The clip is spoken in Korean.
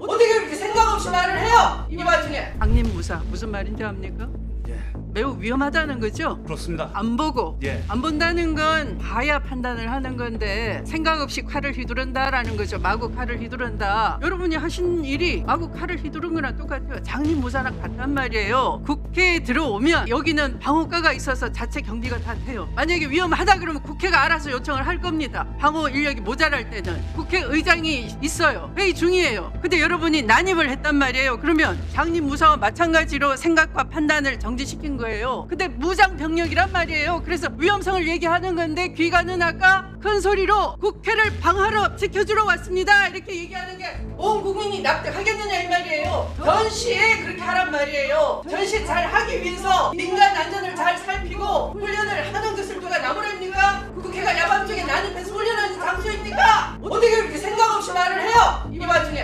어떻게 그렇게 생각 없이 말을 해요? 이 와중에 강림무사 무슨 말인지 압니까? 예, 매우 위험하다는 거죠. 그렇습니다. 안 보고 예. 안 본다는 건 봐야 판단을 하는 건데 생각 없이 칼을 휘두른다라는 거죠. 마구 칼을 휘두른다. 여러분이 하신 일이 마구 칼을 휘두른 거랑 똑같아요. 장님무사랑 같단 말이에요. 국회에 들어오면 여기는 방어과가 있어서 자체 경비가 다 돼요. 만약에 위험하다 그러면 국회가 알아서 요청을 할 겁니다. 방어 인력이 모자랄 때는 국회의장이 있어요. 회의 중이에요. 근데 여러분이 난입을 했단 말이에요. 그러면 장님 무사와 마찬가지로 생각과 판단을 정지시킨 거예요. 근데 무장 병력이란 말이에요. 그래서 위험성을 얘기하는 건데 귀가는 아까 큰 소리로 국회를 방하러 지켜주러 왔습니다. 이렇게 얘기하는 게 온 국민이 납득하겠느냐 이 말이에요. 전시에 그렇게 하란 말이에요. 전시 잘 하기 위해서 민간 안전을 잘 살피고 훈련을 하는 것을 누가 나무랍니까? 국회가 야밤중에 난입해서 훈련하는 장소입니까? 어떻게 그렇게 생각 없이 말을 해요? 이 와중에